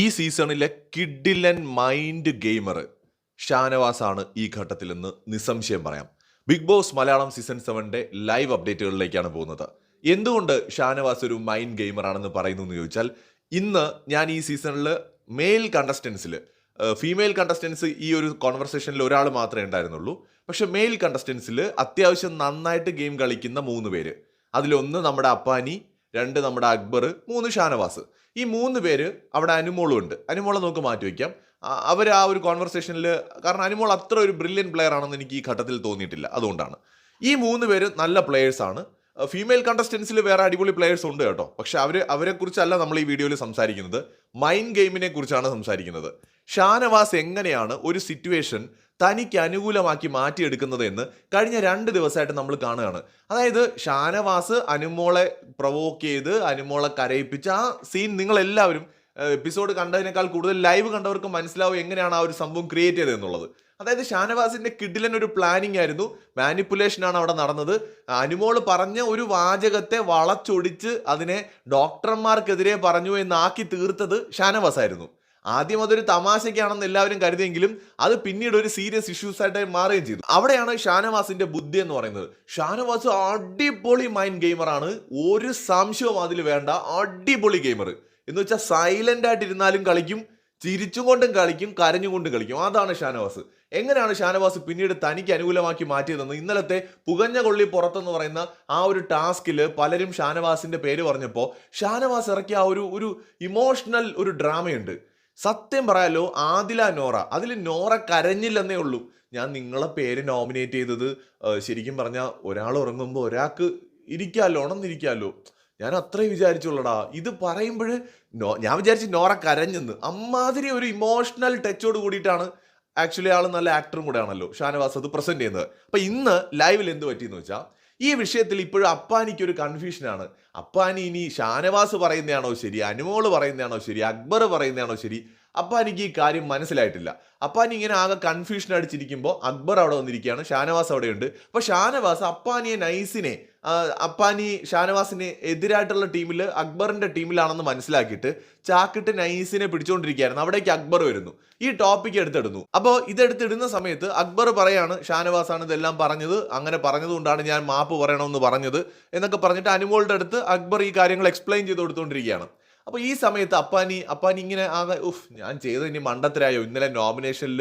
ഈ സീസണിലെ കിഡിലൻ മൈൻഡ് ഗെയിമർ ഷാനവാസാണ് ഈ ഘട്ടത്തിൽ നിന്ന് നിസ്സംശയം പറയാം. ബിഗ് ബോസ് മലയാളം സീസൺ സെവന്റെ ലൈവ് അപ്ഡേറ്റുകളിലേക്കാണ് പോകുന്നത്. എന്തുകൊണ്ട് ഷാനവാസ് ഒരു മൈൻഡ് ഗെയിമർ ആണെന്ന് പറയുന്നു എന്ന് ചോദിച്ചാൽ ഇന്ന് ഞാൻ ഈ സീസണിൽ മെയിൽ കണ്ടസ്റ്റൻസിൽ ഫീമെയിൽ കണ്ടസ്റ്റൻസ് ഈ ഒരു കോൺവെർസേഷനിൽ ഒരാൾ മാത്രമേ ഉണ്ടായിരുന്നുള്ളൂ. പക്ഷെ മെയിൽ കണ്ടസ്റ്റൻസിൽ അത്യാവശ്യം നന്നായിട്ട് ഗെയിം കളിക്കുന്ന മൂന്ന് പേര്. അതിലൊന്ന് നമ്മുടെ അപ്പാനി രണ്ട് നമ്മുടെ അക്ബർ മൂന്ന് ഷാനവാസ്. ഈ മൂന്ന് പേര് അവിടെ അനുമോളും ഉണ്ട്. അനുമോളെ നമുക്ക് മാറ്റി വയ്ക്കാം. അവർ ആ ഒരു കോൺവെർസേഷനിൽ കാരണം അനുമോൾ അത്ര ഒരു ബ്രില്യൻ പ്ലെയർ ആണെന്ന് എനിക്ക് ഈ ഘട്ടത്തിൽ തോന്നിയിട്ടില്ല. അതുകൊണ്ടാണ്. ഈ മൂന്ന് പേര് നല്ല പ്ലെയേഴ്സാണ് ഫീമെയിൽ കണ്ടസ്റ്റൻസിൽ വേറെ അടിപൊളി പ്ലെയേഴ്സ് ഉണ്ട് കേട്ടോ. പക്ഷെ അവർ അവരെക്കുറിച്ചല്ല നമ്മൾ ഈ വീഡിയോയിൽ സംസാരിക്കുന്നത്. മൈൻഡ് ഗെയിമിനെ കുറിച്ചാണ് സംസാരിക്കുന്നത്. ഷാനവാസ് എങ്ങനെയാണ് ഒരു സിറ്റുവേഷൻ തനിക്ക് അനുകൂലമാക്കി മാറ്റിയെടുക്കുന്നത് എന്ന് കഴിഞ്ഞ രണ്ട് ദിവസമായിട്ട് നമ്മൾ കാണുകയാണ്. അതായത് ഷാനവാസ് അനുമോളെ പ്രൊവോക്ക് ചെയ്ത് അനുമോളെ കരയിപ്പിച്ച് ആ സീൻ നിങ്ങളെല്ലാവരും എപ്പിസോഡ് കണ്ടതിനേക്കാൾ കൂടുതൽ ലൈവ് കണ്ടവർക്ക് മനസ്സിലാവും എങ്ങനെയാണ് ആ ഒരു സംഭവം ക്രിയേറ്റ് ചെയ്തത് എന്നുള്ളത് അതായത് ഷാനവാസിന്റെ കിഡിലൻ ഒരു പ്ലാനിങ് ആയിരുന്നു. മാനിപ്പുലേഷനാണ് അവിടെ നടന്നത്. അനുമോൾ പറഞ്ഞ ഒരു വാചകത്തെ വളച്ചൊടിച്ച് അതിനെ ഡോക്ടർമാർക്കെതിരെ പറഞ്ഞു എന്നാക്കി തീർത്തത് ഷാനവാസ് ആയിരുന്നു ആദ്യം അതൊരു തമാശയ്ക്കാണെന്ന് എല്ലാവരും കരുതിയെങ്കിലും അത് പിന്നീട് ഒരു സീരിയസ് ഇഷ്യൂസ് ആയിട്ട് മാറുകയും ചെയ്തു. അവിടെയാണ് ഷാനവാസിന്റെ ബുദ്ധി എന്ന് പറയുന്നത്. ഷാനവാസ് അടിപൊളി മൈൻഡ് ഗെയിമറാണ് ഒരു സംശയവും അതിൽ വേണ്ട. അടിപൊളി ഗെയിമർ എന്ന് വെച്ചാൽ സൈലന്റ് ആയിട്ട് ഇരുന്നാലും കളിക്കും ചിരിച്ചും കൊണ്ടും കളിക്കും കരഞ്ഞുകൊണ്ടും കളിക്കും. അതാണ് ഷാനവാസ്. എങ്ങനെയാണ് ഷാനവാസ് പിന്നീട് തനിക്ക് അനുകൂലമാക്കി മാറ്റിയതെന്ന് ഇന്നലത്തെ പുകഞ്ഞ കൊള്ളി പുറത്തെന്ന് പറയുന്ന ആ ഒരു ടാസ്കിൽ പലരും ഷാനവാസിന്റെ പേര് പറഞ്ഞപ്പോൾ ഷാനവാസ് ഇറക്കിയ ആ ഒരു ഒരു ഇമോഷണൽ ഒരു ഡ്രാമയുണ്ട് സത്യം പറയാലോ ആദില നോറ. അതിൽ നോറ കരഞ്ഞില്ലെന്നേ ഉള്ളൂ. ഞാൻ നിങ്ങളെ പേര് നോമിനേറ്റ് ചെയ്തത് ശരിക്കും പറഞ്ഞാൽ ഒരാൾ ഉറങ്ങുമ്പോൾ ഒരാൾക്ക് ഇരിക്കാമല്ലോ ഉണർന്നിരിക്കാമല്ലോ ഞാൻ അത്രയും വിചാരിച്ചുള്ളടാ. ഇത് പറയുമ്പോൾ നോ ഞാൻ വിചാരിച്ചു നോറ കരഞ്ഞെന്ന്. അമ്മാതിരി ഒരു ഇമോഷണൽ ടച്ചോട് കൂടിയിട്ടാണ് ആക്ച്വലി ആൾ നല്ല ആക്ടറും കൂടെ ആണല്ലോ ഷാനവാസ് അത് പ്രസന്റ് ചെയ്യുന്നത്. അപ്പം ഇന്ന് ലൈവിൽ എന്ത് പറ്റിയെന്ന് വെച്ചാൽ ഈ വിഷയത്തിൽ ഇപ്പോഴും അപ്പാനിക്ക് ഒരു കൺഫ്യൂഷനാണ് അപ്പാനി ഇനി ഷാനവാസ് പറയുന്നതാണോ ശരി അനുമോൾ പറയുന്നതാണോ ശരി അക്ബർ പറയുന്നതാണോ ശരി അപ്പാനിക്ക് ഈ കാര്യം മനസ്സിലായിട്ടില്ല. അപ്പാനി ഇങ്ങനെ ആകെ കൺഫ്യൂഷൻ അടിച്ചിരിക്കുമ്പോൾ അക്ബർ അവിടെ വന്നിരിക്കുകയാണ് ഷാനവാസ് അവിടെയുണ്ട്. അപ്പോൾ ഷാനവാസ് അപ്പാനിയെ നൈസിനെ അപ്പാനി ഷാനവാസിന് എതിരായിട്ടുള്ള ടീമിൽ അക്ബറിന്റെ ടീമിലാണെന്ന് മനസ്സിലാക്കിയിട്ട് ചാക്കിട്ട് നൈസിനെ പിടിച്ചുകൊണ്ടിരിക്കുകയായിരുന്നു അവിടേക്ക് അക്ബർ വരുന്നു. ഈ ടോപ്പിക് എടുത്തിടുന്നു. അപ്പോൾ ഇതെടുത്തിടുന്ന സമയത്ത് അക്ബർ പറയാണ് ഷാനവാസാണ് ഇതെല്ലാം പറഞ്ഞത് അങ്ങനെ പറഞ്ഞതുകൊണ്ടാണ് ഞാൻ മാപ്പ് പറയണമെന്ന് പറഞ്ഞത് എന്നൊക്കെ പറഞ്ഞിട്ട് അനുമോളുടെ അടുത്ത് അക്ബർ ഈ കാര്യങ്ങൾ എക്സ്പ്ലെയിൻ ചെയ്ത് കൊടുത്തുകൊണ്ടിരിക്കുകയാണ് അപ്പോൾ ഈ സമയത്ത് അപ്പാനി അപ്പാനി ഇങ്ങനെ ആകെ ഉഫ് ഞാൻ ചെയ്തത് ഇനി മണ്ടത്തരായോ? ഇന്നലെ നോമിനേഷനിൽ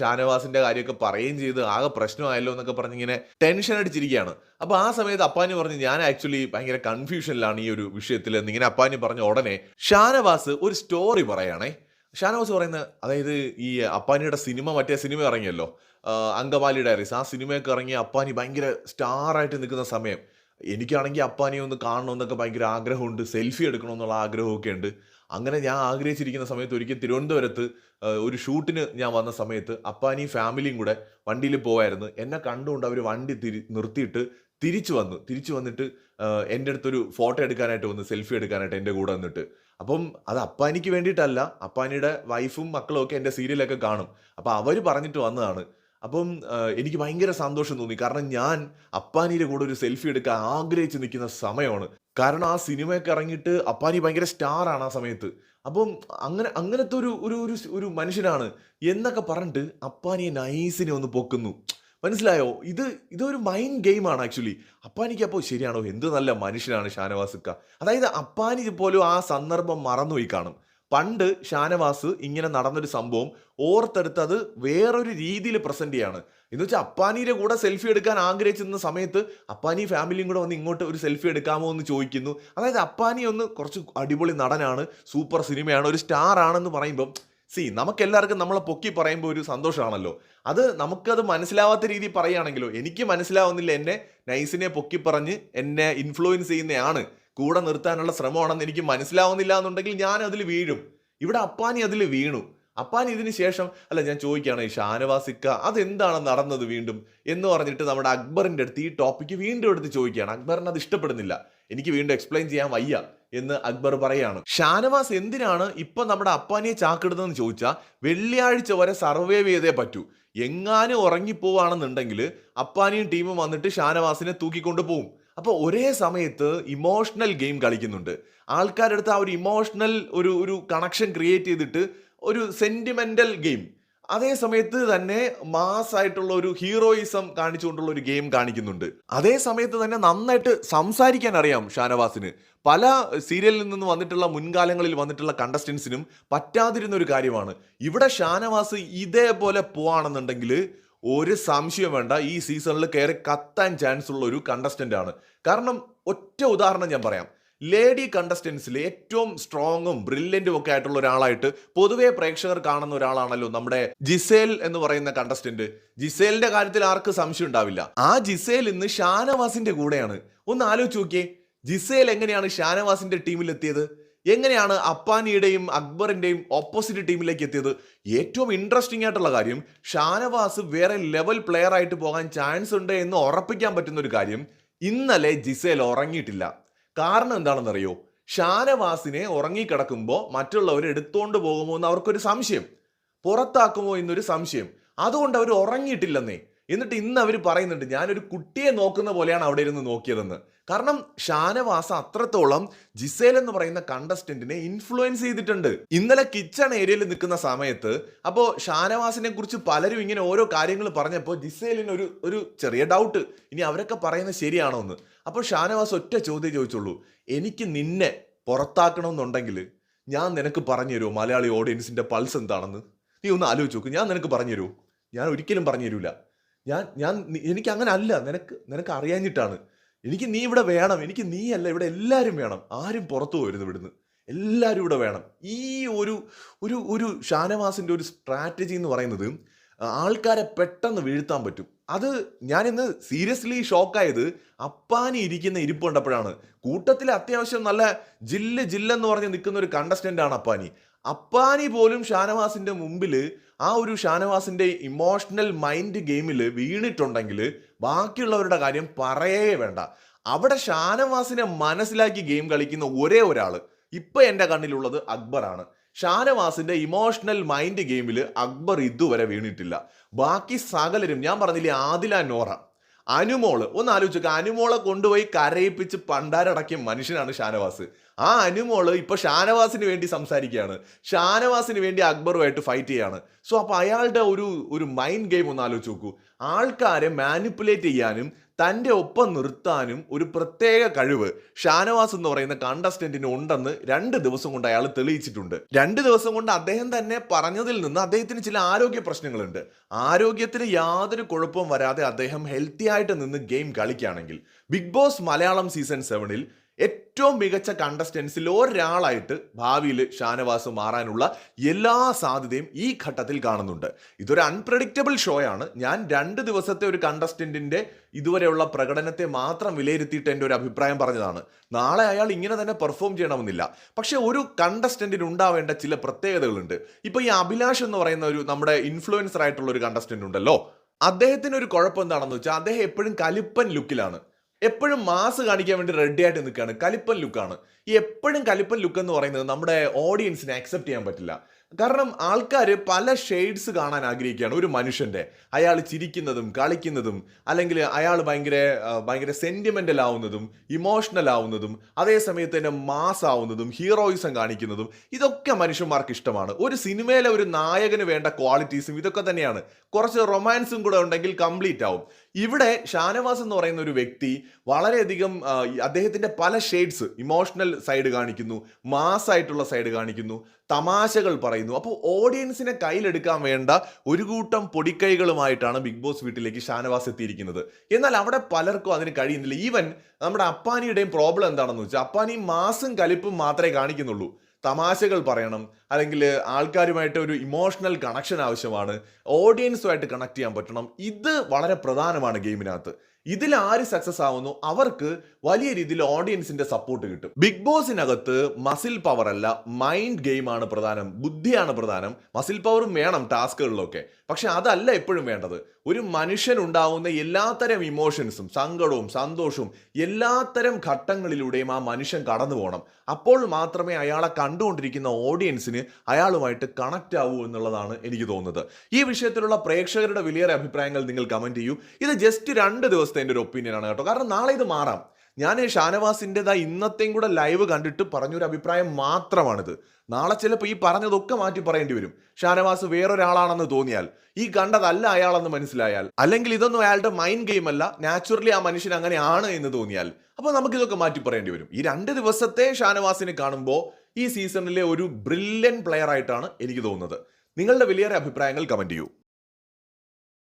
ഷാനവാസിന്റെ കാര്യമൊക്കെ പറയുകയും ചെയ്ത് ആകെ പ്രശ്നമായല്ലോ എന്നൊക്കെ പറഞ്ഞ് ഇങ്ങനെ ടെൻഷൻ അടിച്ചിരിക്കുകയാണ്. അപ്പോൾ ആ സമയത്ത് അപ്പാനി പറഞ്ഞു ഞാൻ ആക്ച്വലി ഭയങ്കര കൺഫ്യൂഷനിലാണ് ഈ ഒരു വിഷയത്തിൽ എന്നിങ്ങനെ അപ്പാനി പറഞ്ഞ ഉടനെ ഷാനവാസ് ഒരു സ്റ്റോറി പറയുകയാണേ ഷാനവാസ് പറയുന്നത് അതായത് ഈ അപ്പാനിയുടെ സിനിമ മറ്റേ സിനിമ ഇറങ്ങിയല്ലോ അങ്കമാലി ഡയറീസ് ആ സിനിമയൊക്കെ ഇറങ്ങി അപ്പാനി ഭയങ്കര സ്റ്റാറായിട്ട് നിൽക്കുന്ന സമയം. എനിക്കാണെങ്കിൽ അപ്പാനെ ഒന്ന് കാണണമെന്നൊക്കെ ഭയങ്കര ആഗ്രഹമുണ്ട്. സെൽഫി എടുക്കണമെന്നുള്ള ആഗ്രഹമൊക്കെ ഉണ്ട്. അങ്ങനെ ഞാൻ ആഗ്രഹിച്ചിരിക്കുന്ന സമയത്ത് ഒരിക്കൽ തിരുവനന്തപുരത്ത് ഒരു ഷൂട്ടിന് ഞാൻ വന്ന സമയത്ത് അപ്പാനിയും ഫാമിലിയും കൂടെ വണ്ടിയിൽ പോവായിരുന്നു. എന്നെ കണ്ടുകൊണ്ട് അവർ വണ്ടി തിരി നിർത്തിയിട്ട് തിരിച്ചു വന്നു. തിരിച്ചു വന്നിട്ട് എന്റെ അടുത്തൊരു ഫോട്ടോ എടുക്കാനായിട്ട് വന്ന് സെൽഫി എടുക്കാനായിട്ട് എന്റെ കൂടെ വന്നിട്ട്. അപ്പം അത് അപ്പാനിക്ക് വേണ്ടിയിട്ടല്ല അപ്പാനിയുടെ വൈഫും മക്കളും ഒക്കെ എന്റെ സീരിയലൊക്കെ കാണും. അപ്പം അവർ പറഞ്ഞിട്ട് വന്നതാണ് അപ്പം എനിക്ക് ഭയങ്കര സന്തോഷം തോന്നി. കാരണം ഞാൻ അപ്പാനിയുടെ കൂടെ ഒരു സെൽഫി എടുക്കാൻ ആഗ്രഹിച്ച് നിൽക്കുന്ന സമയമാണ്. കാരണം ആ സിനിമയൊക്കെ ഇറങ്ങിയിട്ട് അപ്പാനി ഭയങ്കര സ്റ്റാർ ആണ് ആ സമയത്ത്. അപ്പം അങ്ങനെ അങ്ങനത്തെ ഒരു ഒരു ഒരു ഒരു മനുഷ്യനാണ് എന്നൊക്കെ പറഞ്ഞിട്ട് അപ്പാനിയെ നൈസിനെ ഒന്ന് പൊക്കുന്നു. മനസ്സിലായോ? ഇത് ഇതൊരു മൈൻഡ് ഗെയിമാണ് ആക്ച്വലി അപ്പാനിക്ക് അപ്പോൾ ശരിയാണോ? എന്ത് നല്ല മനുഷ്യനാണ് ഷാനവാസുക്ക അതായത് അപ്പാനി പോലും ആ സന്ദർഭം മറന്നുപോയി കാണും. പണ്ട് ഷാനവാസ് ഇങ്ങനെ നടന്നൊരു സംഭവം ഓർത്തെടുത്ത് അത് വേറൊരു രീതിയിൽ പ്രസന്റ് ചെയ്യാണ്. എന്ന് വെച്ചാൽ അപ്പാനിയുടെ കൂടെ സെൽഫി എടുക്കാൻ ആഗ്രഹിച്ചിരുന്ന സമയത്ത് അപ്പാനി ഫാമിലിയും കൂടെ വന്ന് ഇങ്ങോട്ട് ഒരു സെൽഫി എടുക്കാമോ എന്ന് ചോദിക്കുന്നു. അതായത് അപ്പാനി ഒന്ന് കുറച്ച് അടിപൊളി നടനാണ് സൂപ്പർ സിനിമയാണ് ഒരു സ്റ്റാർ ആണെന്ന് പറയുമ്പം സി നമുക്കെല്ലാവർക്കും നമ്മളെ പൊക്കി പറയുമ്പോൾ ഒരു സന്തോഷമാണല്ലോ അത് നമുക്കത് മനസ്സിലാവാത്ത രീതിയിൽ പറയുകയാണെങ്കിലോ എനിക്ക് മനസ്സിലാവുന്നില്ല എന്നെ നൈസിനെ പൊക്കി പറഞ്ഞ് എന്നെ ഇൻഫ്ലുവൻസ് ചെയ്യുന്നതാണ് കൂടെ നിർത്താനുള്ള ശ്രമമാണെന്ന് എനിക്ക് മനസ്സിലാവുന്നില്ല എന്നുണ്ടെങ്കിൽ ഞാൻ അതിൽ വീഴും. ഇവിടെ അപ്പാനി അതിൽ വീണു. അപ്പാൻ ഇതിന് ശേഷം അല്ല ഞാൻ ചോദിക്കുകയാണ് ഈ ഷാനവാസിക്ക അതെന്താണ് നടന്നത് വീണ്ടും? എന്ന് പറഞ്ഞിട്ട് നമ്മുടെ അക്ബറിന്റെ അടുത്ത് ഈ ടോപ്പിക്ക് വീണ്ടും എടുത്ത് ചോദിക്കുകയാണ്. അക്ബറിന് അത് ഇഷ്ടപ്പെടുന്നില്ല. എനിക്ക് വീണ്ടും എക്സ്പ്ലെയിൻ ചെയ്യാൻ വയ്യ എന്ന് അക്ബർ പറയാണ് ഷാനവാസ് എന്തിനാണ് ഇപ്പം നമ്മുടെ അപ്പാനിയെ ചാക്കിടുന്നതെന്ന് ചോദിച്ചാൽ വെള്ളിയാഴ്ച വരെ സർവൈവ് ചെയ്തേ പറ്റൂ. എങ്ങാനും ഉറങ്ങിപ്പോവാണെന്നുണ്ടെങ്കിൽ അപ്പാനിയും ടീമും വന്നിട്ട് ഷാനവാസിനെ തൂക്കിക്കൊണ്ട് പോവും. അപ്പോൾ ഒരേ സമയത്ത് ഇമോഷണൽ ഗെയിം കളിക്കുന്നുണ്ട്. ആൾക്കാരുടെ അടുത്ത് ആ ഒരു ഇമോഷണൽ ഒരു ഒരു കണക്ഷൻ ക്രിയേറ്റ് ചെയ്തിട്ട് ഒരു സെന്റിമെന്റൽ ഗെയിം അതേ സമയത്ത് തന്നെ മാസ് ആയിട്ടുള്ള ഒരു ഹീറോയിസം കാണിച്ചുകൊണ്ടുള്ള ഒരു ഗെയിം കാണിക്കുന്നുണ്ട്. അതേ സമയത്ത് തന്നെ നന്നായിട്ട് സംസാരിക്കാൻ അറിയാം ഷാനവാസിന്. പല സീരിയലിൽ നിന്ന് വന്നിട്ടുള്ള മുൻകാലങ്ങളിൽ വന്നിട്ടുള്ള കണ്ടസ്റ്റൻസിനും പറ്റാതിരുന്ന ഒരു കാര്യമാണ്. ഇവിടെ ഷാനവാസ് ഇതേപോലെ പോവാണെന്നുണ്ടെങ്കിൽ ഒരു സംശയം വേണ്ട ഈ സീസണിൽ കയറി കത്താൻ ചാൻസ് ഉള്ള ഒരു കണ്ടസ്റ്റന്റ് ആണ്. കാരണം ഒറ്റ ഉദാഹരണം ഞാൻ പറയാം. ലേഡി കണ്ടസ്റ്റൻസിൽ ഏറ്റവും സ്ട്രോങ്ങും ബ്രില്യന്റും ഒക്കെ ആയിട്ടുള്ള ഒരാളായിട്ട് പൊതുവെ പ്രേക്ഷകർ കാണുന്ന ഒരാളാണല്ലോ നമ്മുടെ ജിസേൽ എന്ന് പറയുന്ന കണ്ടസ്റ്റന്റ് ജിസേലിന്റെ കാര്യത്തിൽ ആർക്ക് സംശയം ഉണ്ടാവില്ല. ആ ജിസേൽ ഇന്ന് ഷാനവാസിന്റെ കൂടെയാണ്. ഒന്ന് ആലോചിച്ച് നോക്കിയേ. ജിസേൽ എങ്ങനെയാണ് ഷാനവാസിന്റെ ടീമിൽ എത്തിയത്? എങ്ങനെയാണ് അപ്പാനിയുടെയും അക്ബറിന്റെയും ഓപ്പോസിറ്റ് ടീമിലേക്ക് എത്തിയത്? ഏറ്റവും ഇൻട്രസ്റ്റിംഗ് ആയിട്ടുള്ള കാര്യം ഷാനവാസ് വേറെ ലെവൽ പ്ലെയർ ആയിട്ട് പോകാൻ ചാൻസ് ഉണ്ട് എന്ന് ഉറപ്പിക്കാൻ പറ്റുന്ന ഒരു കാര്യം ഇന്നലെ ജിസേൽ ഉറങ്ങിയിട്ടില്ല. കാരണം എന്താണെന്നറിയോ? ഷാനവാസിനെ ഉറങ്ങിക്കിടക്കുമ്പോൾ മറ്റുള്ളവർ എടുത്തുകൊണ്ട് പോകുമോ എന്ന് അവർക്കൊരു സംശയം. പുറത്താക്കുമോ എന്നൊരു സംശയം. അതുകൊണ്ട് അവർ ഉറങ്ങിയിട്ടില്ലെന്നേ. എന്നിട്ട് ഇന്ന് അവർ പറയുന്നുണ്ട് ഞാനൊരു കുട്ടിയെ നോക്കുന്ന പോലെയാണ് അവിടെ ഇരുന്ന് നോക്കിയതെന്ന്. കാരണം ഷാനവാസ അത്രത്തോളം ജിസേൽ എന്ന് പറയുന്ന കണ്ടസ്റ്റന്റിനെ ഇൻഫ്ലുവൻസ് ചെയ്തിട്ടുണ്ട്. ഇന്നലെ കിച്ചൺ ഏരിയയിൽ നിൽക്കുന്ന സമയത്ത് അപ്പോൾ ഷാനവാസിനെ കുറിച്ച് പലരും ഇങ്ങനെ ഓരോ കാര്യങ്ങൾ പറഞ്ഞപ്പോൾ ജിസേലിന് ഒരു ഒരു ചെറിയ ഡൗട്ട് ഇനി അവരൊക്കെ പറയുന്നത് ശരിയാണോ എന്ന് അപ്പോൾ ഷാനവാസ് ഒറ്റ ചോദ്യം ചോദിച്ചുള്ളൂ എനിക്ക് നിന്നെ പുറത്താക്കണമെന്നുണ്ടെങ്കിൽ ഞാൻ നിനക്ക് പറഞ്ഞു തരുമോ? മലയാളി ഓഡിയൻസിന്റെ പൾസ് എന്താണെന്ന്? നീ ഒന്ന് ആലോചിച്ച് നോക്ക് ഞാൻ നിനക്ക് പറഞ്ഞു തരുമോ? ഞാൻ ഒരിക്കലും പറഞ്ഞു തരൂല. ഞാൻ ഞാൻ എനിക്ക് അങ്ങനെ അല്ല നിനക്ക് നിനക്ക് അറിയാഞ്ഞിട്ടാണ് എനിക്ക് നീ ഇവിടെ വേണം. എനിക്ക് നീ അല്ല ഇവിടെ എല്ലാവരും വേണം. ആരും പുറത്തു പോയിരുന്നു ഇവിടുന്ന്. എല്ലാവരും ഇവിടെ വേണം. ഈ ഒരു ഒരു ഒരു ഷാനവാസിന്റെ ഒരു സ്ട്രാറ്റജി എന്ന് പറയുന്നത് ആൾക്കാരെ പെട്ടെന്ന് വീഴ്ത്താൻ പറ്റും. അത് ഞാനിന്ന് സീരിയസ്ലി ഷോക്കായത് അപ്പാനി ഇരിക്കുന്ന ഇരിപ്പ് കണ്ടപ്പോഴാണ്. കൂട്ടത്തിൽ അത്യാവശ്യം നല്ല ജില്ല ജില്ലെന്ന് പറഞ്ഞ് നിൽക്കുന്ന ഒരു കണ്ടസ്റ്റന്റ് ആണ് അപ്പാനി. അപ്പാനി പോലും ഷാനവാസിന്റെ മുമ്പിൽ ആ ഒരു ഷാനവാസിന്റെ ഇമോഷണൽ മൈൻഡ് ഗെയിമിൽ വീണിട്ടുണ്ടെങ്കിൽ ബാക്കിയുള്ളവരുടെ കാര്യം പറയേ വേണ്ട. അവിടെ ഷാനവാസിനെ മനസ്സിലാക്കി ഗെയിം കളിക്കുന്ന ഒരേ ഒരാൾ ഇപ്പം എന്റെ കണ്ണിലുള്ളത് അക്ബറാണ്. ഷാനവാസിന്റെ ഇമോഷണൽ മൈൻഡ് ഗെയിമിൽ അക്ബർ ഇതുവരെ വീണിട്ടില്ല. ബാക്കി സകലരും ഞാൻ പറഞ്ഞില്ലേ ആദില നോറ അനുമോൾ ഒന്ന് ആലോചിച്ച് അനുമോളെ കൊണ്ടുപോയി കരയിപ്പിച്ച് പണ്ടാരടക്കിയ മനുഷ്യനാണ് ഷാനവാസ്. ആ അനുമോൾ ഇപ്പൊ ഷാനവാസിന് വേണ്ടി സംസാരിക്കുകയാണ്. ഷാനവാസിന് വേണ്ടി അക്ബറുമായിട്ട് ഫൈറ്റ് ചെയ്യാണ്. സോ അപ്പൊ അയാളുടെ ഒരു ഒരു മൈൻഡ് ഗെയിം ഒന്ന് ആലോചിച്ച് നോക്കൂ. ആൾക്കാരെ മാനിപ്പുലേറ്റ് ചെയ്യാനും തന്റെ ഒപ്പം നിർത്താനും ഒരു പ്രത്യേക കഴിവ് ഷാനവാസ് എന്ന് പറയുന്ന കണ്ടസ്റ്റന്റിന് ഉണ്ടെന്ന് രണ്ട് ദിവസം കൊണ്ട് അയാൾ തെളിയിച്ചിട്ടുണ്ട്. രണ്ട് ദിവസം കൊണ്ട് അദ്ദേഹം തന്നെ പറഞ്ഞതിൽ നിന്ന് അദ്ദേഹത്തിന് ചില ആരോഗ്യ പ്രശ്നങ്ങളുണ്ട്. ആരോഗ്യത്തിന് യാതൊരു കുഴപ്പവും വരാതെ അദ്ദേഹം ഹെൽത്തി ആയിട്ട് നിന്ന് ഗെയിം കളിക്കുകയാണെങ്കിൽ ബിഗ് ബോസ് മലയാളം സീസൺ സെവനിൽ ഏറ്റവും മികച്ച കണ്ടസ്റ്റൻസിൽ ഒരാളായിട്ട് ഭാവിയിൽ ഷാനവാസ് മാറാനുള്ള എല്ലാ സാധ്യതയും ഈ ഘട്ടത്തിൽ കാണുന്നുണ്ട്. ഇതൊരു അൺപ്രഡിക്റ്റബിൾ ഷോയാണ് ഞാൻ രണ്ട് ദിവസത്തെ ഒരു കണ്ടസ്റ്റന്റിന്റെ ഇതുവരെയുള്ള പ്രകടനത്തെ മാത്രം വിലയിരുത്തിയിട്ട് എന്റെ ഒരു അഭിപ്രായം പറഞ്ഞതാണ്. നാളെ അയാൾ ഇങ്ങനെ തന്നെ പെർഫോം ചെയ്യണമെന്നില്ല. പക്ഷേ ഒരു കണ്ടസ്റ്റന്റിന് ഉണ്ടാവേണ്ട ചില പ്രത്യേകതകളുണ്ട്. ഇപ്പോൾ ഈ അഭിലാഷ് എന്ന് പറയുന്ന ഒരു നമ്മുടെ ഇൻഫ്ലുവൻസർ ആയിട്ടുള്ള ഒരു കണ്ടസ്റ്റന്റ് ഉണ്ടല്ലോ. അദ്ദേഹത്തിന് ഒരു കുഴപ്പം എന്താണെന്ന് വെച്ചാൽ അദ്ദേഹം എപ്പോഴും കലിപ്പൻ ലുക്കിലാണ് എപ്പോഴും മാസ് കാണിക്കാൻ വേണ്ടി റെഡി ആയിട്ട് നിൽക്കുകയാണ്. കലിപ്പൻ ലുക്കാണ് ഈ എപ്പോഴും കലിപ്പൻ ലുക്ക് എന്ന് പറയുന്നത് നമ്മുടെ ഓഡിയൻസിനെ അക്സെപ്റ്റ് ചെയ്യാൻ പറ്റില്ല. കാരണം ആൾക്കാർ പല ഷെയ്ഡ്സ് കാണാൻ ആഗ്രഹിക്കുകയാണ്. ഒരു മനുഷ്യന്റെ അയാൾ ചിരിക്കുന്നതും കളിക്കുന്നതും അല്ലെങ്കിൽ അയാൾ ഭയങ്കര ഭയങ്കര സെന്റിമെന്റൽ ആവുന്നതും ഇമോഷണൽ ആവുന്നതും അതേ സമയത്ത് തന്നെ മാസ് ആവുന്നതും ഹീറോയിസം കാണിക്കുന്നതും ഇതൊക്കെ മനുഷ്യന്മാർക്ക് ഇഷ്ടമാണ്. ഒരു സിനിമയിലെ ഒരു നായകന് വേണ്ട ക്വാളിറ്റീസും ഇതൊക്കെ തന്നെയാണ്. കുറച്ച് റൊമാൻസും കൂടെ ഉണ്ടെങ്കിൽ കംപ്ലീറ്റ് ആവും. ഇവിടെ ഷാനവാസ് എന്ന് പറയുന്ന ഒരു വ്യക്തി വളരെയധികം അദ്ദേഹത്തിന്റെ പല ഷെയ്ഡ്സ് ഇമോഷണൽ സൈഡ് കാണിക്കുന്നു മാസ് ആയിട്ടുള്ള സൈഡ് കാണിക്കുന്നു. തമാശകൾ പറയുന്നു. അപ്പോൾ ഓഡിയൻസിനെ കയ്യിലെടുക്കാൻ വേണ്ട ഒരു കൂട്ടം പൊടിക്കൈകളുമായിട്ടാണ് ബിഗ് ബോസ് വീട്ടിലേക്ക് ഷാനവാസ് എത്തിയിരിക്കുന്നത്. എന്നാൽ അവിടെ പലർക്കും അതിന് കഴിയുന്നില്ല. ഈവൻ നമ്മുടെ അപ്പാനിയുടെയും പ്രോബ്ലം എന്താണെന്ന് വെച്ചാൽ അപ്പാനി മാസും കലിപ്പും മാത്രമേ കാണിക്കുന്നുള്ളൂ. തമാശകൾ പറയണം. അല്ലെങ്കിൽ ആൾക്കാരുമായിട്ട് ഒരു ഇമോഷണൽ കണക്ഷൻ ആവശ്യമാണ്. ഓഡിയൻസുമായിട്ട് കണക്ട് ചെയ്യാൻ പറ്റണം. ഇത് വളരെ പ്രധാനമാണ് ഗെയിമിനകത്ത് ഇതിൽ ആര് സക്സസ് ആവുന്നു? അവർക്ക് വലിയ രീതിയിൽ ഓഡിയൻസിന്റെ സപ്പോർട്ട് കിട്ടും. ബിഗ് ബോസിനകത്ത് മസിൽ പവർ അല്ല മൈൻഡ് ഗെയിമാണ് പ്രധാനം ബുദ്ധിയാണ് പ്രധാനം. മസിൽ പവറും വേണം ടാസ്കുകളിലൊക്കെ പക്ഷെ അതല്ല എപ്പോഴും വേണ്ടത്. ഒരു മനുഷ്യൻ ഉണ്ടാവുന്ന എല്ലാത്തരം ഇമോഷൻസും സങ്കടവും സന്തോഷവും എല്ലാത്തരം ഘട്ടങ്ങളിലൂടെയും ആ മനുഷ്യൻ കടന്നു പോകണം. അപ്പോൾ മാത്രമേ അയാളെ കണ്ടുകൊണ്ടിരിക്കുന്ന ഓഡിയൻസിന് അയാളുമായിട്ട് കണക്റ്റ് ആവൂ എന്നുള്ളതാണ് എനിക്ക് തോന്നുന്നത്. ഈ വിഷയത്തിലുള്ള പ്രേക്ഷകരുടെ വിലയേറെ അഭിപ്രായങ്ങൾ നിങ്ങൾ കമന്റ് ചെയ്യൂ. ഇത് ജസ്റ്റ് രണ്ട് ദിവസത്തെ എന്റെ ഒരു ഒപ്പീനിയൻ ആണ് കേട്ടോ. കാരണം നാളെ ഇത് മാറാം. ഞാൻ ഷാനവാസിന്റെതാ ഇന്നത്തെയും കൂടെ ലൈവ് കണ്ടിട്ട് പറഞ്ഞൊരു അഭിപ്രായം മാത്രമാണിത്. നാളെ ചിലപ്പോൾ ഈ പറഞ്ഞതൊക്കെ മാറ്റി പറയേണ്ടി വരും. ഷാനവാസ് വേറൊരാളാണെന്ന് തോന്നിയാൽ ഈ കണ്ടതല്ല അയാളെന്ന് മനസ്സിലായാൽ അല്ലെങ്കിൽ ഇതൊന്നും അയാളുടെ മൈൻഡ് ഗെയിം അല്ല നാച്ചുറലി ആ മനുഷ്യൻ അങ്ങനെയാണ് എന്ന് തോന്നിയാൽ അപ്പോൾ നമുക്കിതൊക്കെ മാറ്റി പറയേണ്ടി വരും. ഈ രണ്ട് ദിവസത്തെ ഷാനവാസിനെ കാണുമ്പോൾ ഈ സീസണിലെ ഒരു ബ്രില്യൻ പ്ലെയർ ആയിട്ടാണ് എനിക്ക് തോന്നുന്നത്. നിങ്ങളുടെ വലിയേറെ അഭിപ്രായങ്ങൾ കമന്റ് ചെയ്യൂ.